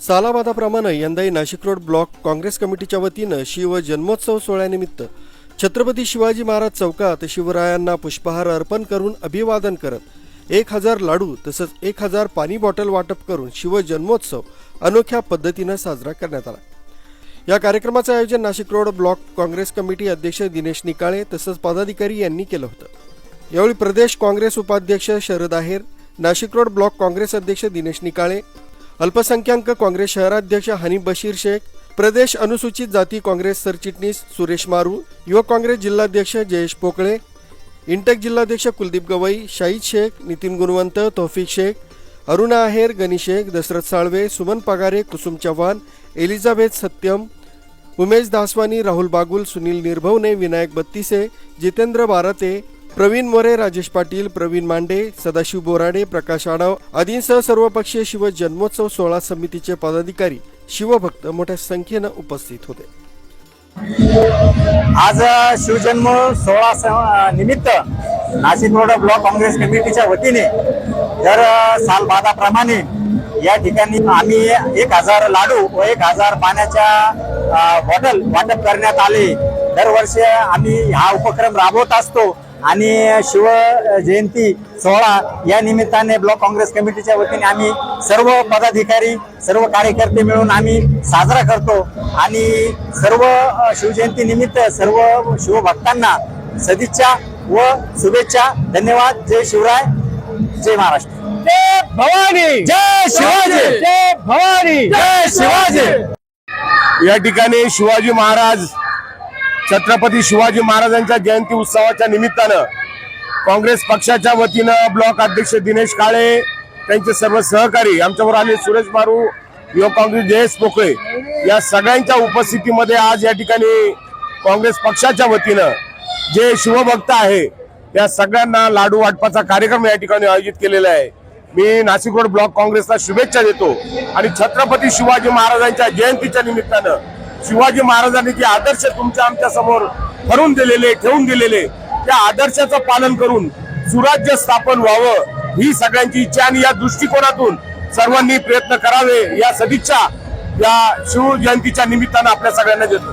सालाबादाप्रमाणे यंदाही Nashik road block Congress कमिटीच्या वतीनं शिव जन्मोत्सव सोहळ्यानिमित्त छत्रपती शिवाजी महाराज चौकात शिवरायांना पुष्पहार अर्पण करून अभिवादन करत एक हजार लाडू तसंच एक हजार पाणी बॉटल वाटप करून शिव जन्मोत्सव अनोख्या पद्धतीनं साजरा करण्यात आला. या कार्यक्रमाचं आयोजन Nashik road block Congress committee अध्यक्ष दिनेश निकाळे तसंच पदाधिकारी यांनी केलं होतं. यावेळी प्रदेश काँग्रेस उपाध्यक्ष शरद आहेर नाशिक रोड ब्लॉक काँग्रेस अध्यक्ष दिनेश निकाळे अल्पसंख्याक काँग्रेस शहराध्यक्ष हनीफ बशीर शेख प्रदेश अनुसूचित जाती काँग्रेस सरचिटणीस सुरेश मारू युवक काँग्रेस जिल्हाध्यक्ष जयेश पोकळे इंटक जिल्हाध्यक्ष कुलदीप गवई शाहीद शेख नितीन गुणवंत तौफिक शेख अरुणा आहेर गनी शेख दशरथ साळवे सुमन पगारे कुसुम चव्हाण एलिझाबेथ सत्यम उमेश दासवानी राहुल बागुल सुनील निर्भवने विनायक बत्तीसे जितेंद्र बारते प्रवीण मोरे राजेश पाटील प्रवीण मांडे सदाशिव बोराडे प्रकाश आडव आदींसह सर्वपक्षीय शिव जन्मोत्सव सोहळा समितीचे पदाधिकारी शिवभक्त मोठ्या संख्येनं उपस्थित होते. आज शिवजन्म सोहळा निमित्त नाशिक रोड ब्लॉक काँग्रेस कमिटीच्या वतीने दर अ, सालबादाप्रमाणे या ठिकाणी आम्ही एक हजार लाडू व एक हजार पाण्याच्या बॉटल वाटप करण्यात आले. दरवर्षी आम्ही हा उपक्रम राबवत असतो. आणि शिव जयंती सोहळा या निमित्ताने ब्लॉक काँग्रेस कमिटीच्या वतीने आम्ही सर्व पदाधिकारी सर्व कार्यकर्ते मिळून आम्ही साजरा करतो. आणि सर्व शिवजयंती निमित्त सर्व शिवभक्तांना सदिच्छा व शुभेच्छा. धन्यवाद. जय शिवराय. जय महाराष्ट्र. जय भवानी! जय शिवाजी! जय भवानी! जय शिवाजी! या ठिकाणी शिवाजी महाराज छत्रपती शिवाजी महाराजांच्या जयंती उत्सवाच्या निमित्तानं काँग्रेस पक्षाच्या वतीनं ब्लॉक अध्यक्ष दिनेश काळे त्यांचे सर्व सहकारी आमच्यावर आले सुरेश मारू युवक काँग्रेस जयेश पोकळे या सगळ्यांच्या उपस्थितीमध्ये आज या ठिकाणी काँग्रेस पक्षाच्या वतीनं जे शिवभक्त आहे या सगळ्यांना लाडू वाटपाचा कार्यक्रम या ठिकाणी आयोजित केलेला आहे. मी नाशिक रोड ब्लॉक काँग्रेसला शुभेच्छा देतो आणि छत्रपती शिवाजी महाराजांच्या जयंतीच्या निमित्तानं शिवाजी महाराजांनी जे आदर्श तुमच्या आमच्यासमोर ठरवून दिलेले ठेवून दिलेले त्या आदर्शाचं पालन करून सुराज्य स्थापन व्हावं ही सगळ्यांची इच्छा आणि या दृष्टिकोनातून सर्वांनी प्रयत्न करावे या सदिच्छा या शिवजयंतीच्या निमित्तानं आपल्या सगळ्यांना देतो.